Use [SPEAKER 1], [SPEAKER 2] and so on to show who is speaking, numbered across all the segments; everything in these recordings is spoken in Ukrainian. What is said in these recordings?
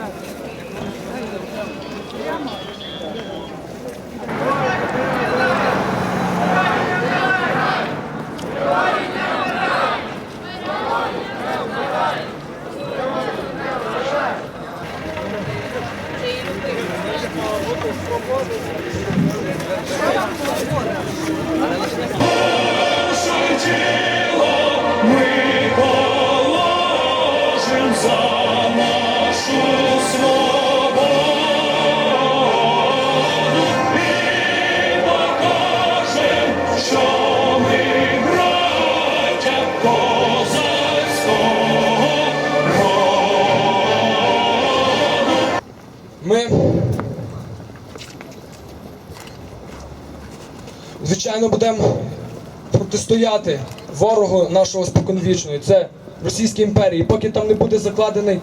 [SPEAKER 1] Ми, звичайно, будемо протистояти ворогу нашого споконвічного. Це Російській імперії. Поки там не буде закладений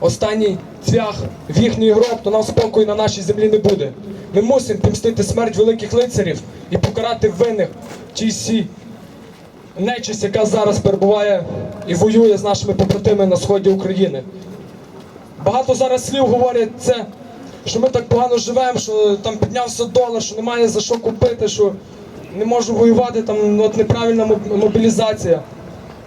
[SPEAKER 1] останній цвях в їхній гроб, то нам спокою на нашій землі не буде. Ми мусимо помстити смерть великих лицарів і покарати винних тій всі нечисть, яка зараз перебуває і воює з нашими побратимами на сході України. Багато зараз слів говорять це, що ми так погано живемо, що там піднявся долар, що немає за що купити, що не можу воювати, там ну, от неправильна мобілізація.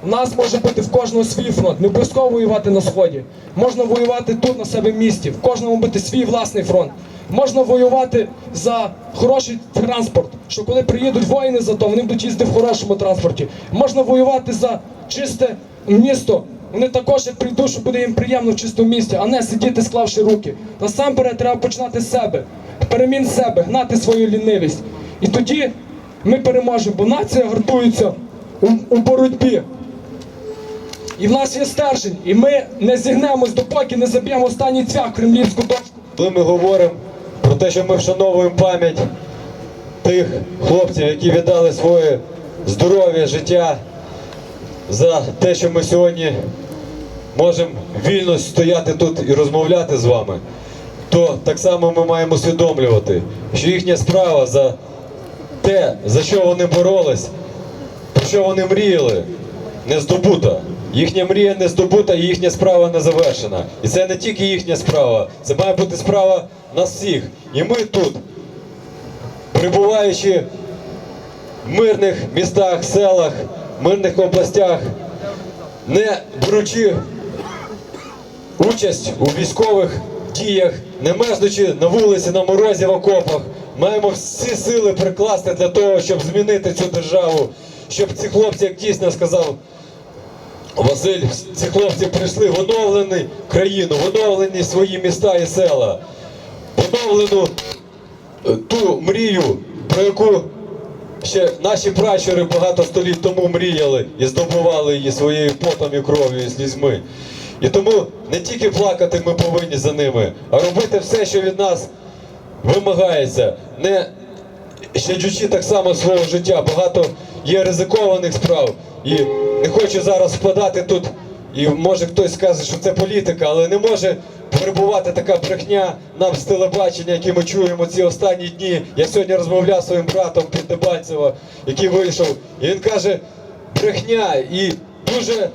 [SPEAKER 1] У нас може бути в кожного свій фронт, не обов'язково воювати на сході. Можна воювати тут на себе в місті, в кожному бути свій власний фронт. Можна воювати за хороший транспорт, що коли приїдуть воїни за то, вони будуть їздити в хорошому транспорті. Можна воювати за чисте місто. Вони також як прийдуть, що буде їм приємно в чистому місті, а не сидіти, склавши руки. Насамперед треба починати з себе, перемін себе, гнати свою лінивість. І тоді ми переможемо, бо нація гартується у, у боротьбі. І в нас є стержень, і ми не зігнемось, допоки не заб'ємо останній цвях кремлівську дошку.
[SPEAKER 2] Коли ми говоримо про те, що ми вшановуємо пам'ять тих хлопців, які віддали своє здоров'я, життя за те, що ми сьогодні можемо вільно стояти тут і розмовляти з вами, то так само ми маємо усвідомлювати, що їхня справа за те, за що вони боролись, про що вони мріяли, не здобута. Їхня мрія не здобута і їхня справа не завершена. І це не тільки їхня справа, це має бути справа нас всіх. І ми тут, перебуваючи в мирних містах, селах, мирних областях, не беручи участь у військових діях, не мерзнучи на вулиці, на морозі в окопах, маємо всі сили прикласти для того, щоб змінити цю державу, щоб ці хлопці, як дійсно сказав Василь, ці хлопці прийшли в оновлену країну, в оновлені свої міста і села, в оновлену е, ту мрію, про яку ще наші пращури багато століть тому мріяли і здобували її своєю потом і кров'ю і слізьми. І тому не тільки плакати ми повинні за ними, а робити все, що від нас вимагається, не щадючи так само свого життя. Багато є ризикованих справ. І не хочу зараз впадати тут. І може хтось скаже, що це політика, але не може перебувати така брехня нам з телебачення, яке ми чуємо ці останні дні. Я сьогодні розмовляв зі своїм братом під Дебальцево, який вийшов, і він каже, брехня і дуже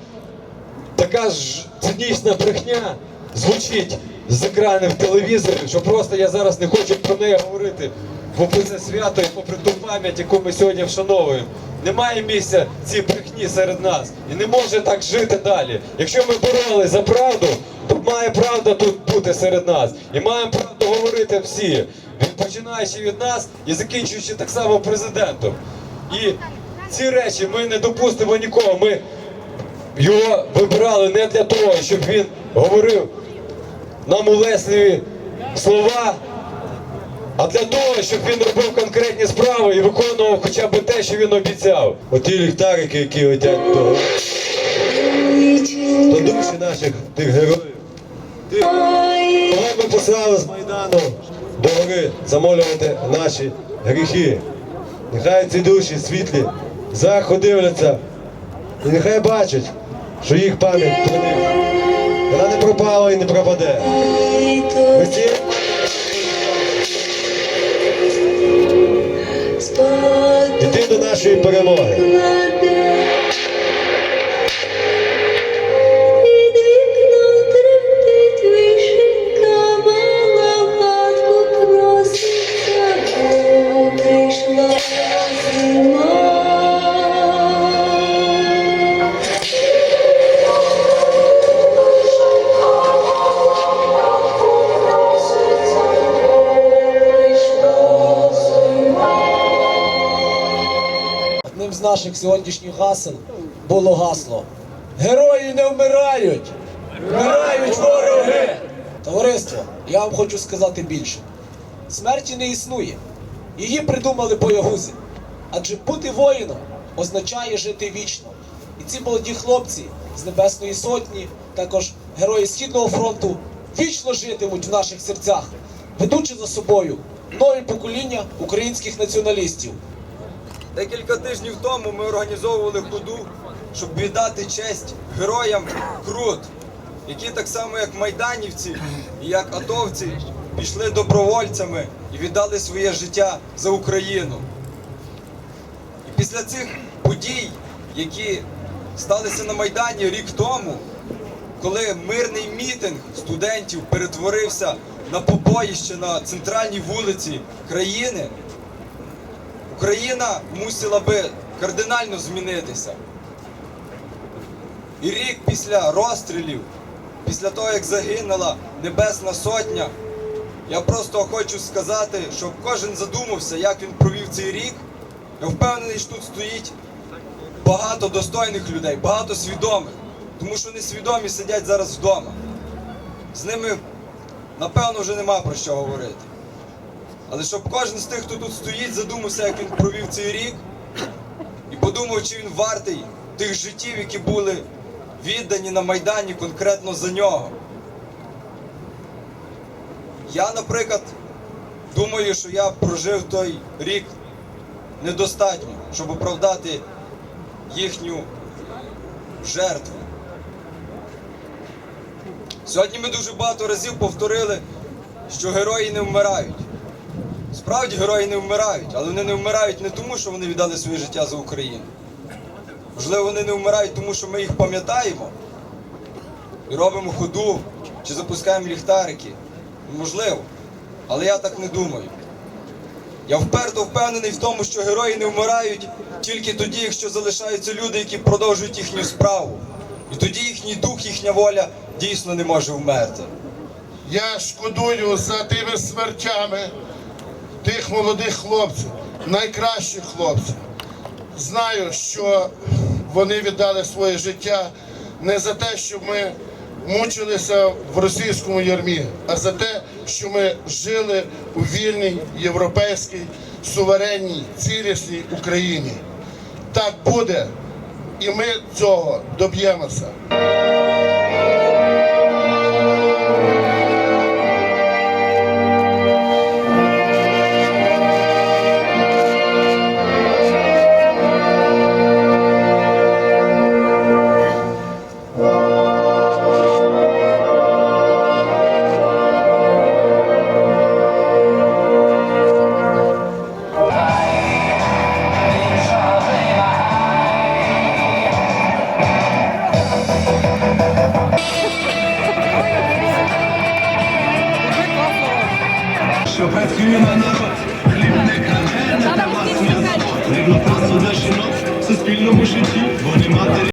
[SPEAKER 2] така ж цинічна брехня звучить з екранів телевізорів, що просто я зараз не хочу про неї говорити. Попри це свято і попри ту пам'ять, яку ми сьогодні вшановуємо. Немає місця цій брехні серед нас. І не може так жити далі. Якщо ми боролись за правду, то має правда тут бути серед нас. І маємо правду говорити всі, починаючи від нас і закінчуючи так само президентом. І ці речі ми не допустимо нікого. Ми його вибирали не для того, щоб він говорив нам улесливі слова, а для того, щоб він робив конкретні справи і виконував хоча б те, що він обіцяв. Оті ліхтарики, які летять до, до душі наших тих героїв. Тих, кого ми послали з Майдану до гори замолювати наші гріхи. Нехай ці душі світлі зверху дивляться і нехай бачать, що їх пам'ять про них. Вона не пропала і не пропаде. Ми всі йти до нашої перемоги.
[SPEAKER 3] Наших сьогоднішніх гасел було гасло. Герої не вмирають! Вмирають вороги! Товариство, я вам хочу сказати більше. Смерті не існує. Її придумали боягузи. Адже бути воїном означає жити вічно. І ці молоді хлопці з Небесної Сотні, також герої Східного фронту, вічно житимуть в наших серцях, ведучи за собою нові покоління українських націоналістів.
[SPEAKER 4] Декілька тижнів тому ми організовували ходу, щоб віддати честь героям Крут, які так само, як майданівці і як атовці, пішли добровольцями і віддали своє життя за Україну. І після цих подій, які сталися на Майдані рік тому, коли мирний мітинг студентів перетворився на побоїще на центральній вулиці країни, Україна мусила би кардинально змінитися. І рік після розстрілів, після того, як загинула Небесна Сотня, я просто хочу сказати, щоб кожен задумався, як він провів цей рік. Я впевнений, що тут стоїть багато достойних людей, багато свідомих, тому що несвідомі сидять зараз вдома. З ними, напевно, вже нема про що говорити. Але щоб кожен з тих, хто тут стоїть, задумався, як він провів цей рік, і подумав, чи він вартий тих життів, які були віддані на Майдані конкретно за нього. Я, наприклад, думаю, що я прожив той рік недостатньо, щоб оправдати їхню жертву. Сьогодні ми дуже багато разів повторили, що герої не вмирають. Справді герої не вмирають, але вони не вмирають не тому, що вони віддали своє життя за Україну. Можливо, вони не вмирають, тому що ми їх пам'ятаємо і робимо ходу чи запускаємо ліхтарики. Можливо. Але я так не думаю. Я вперто впевнений в тому, що герої не вмирають тільки тоді, якщо залишаються люди, які продовжують їхню справу. І тоді їхній дух, їхня воля дійсно не може вмерти.
[SPEAKER 5] Я шкодую за тими смертями тих молодих хлопців, найкращих хлопців. Знаю, що вони віддали своє життя не за те, щоб ми мучилися в російському ярмі, а за те, що ми жили у вільній європейській суверенній цілісній Україні. Так буде, і ми цього доб'ємося.
[SPEAKER 6] Що працює на народ, хліб не краде, не власне Рівно просто для жінок в суспільному житті.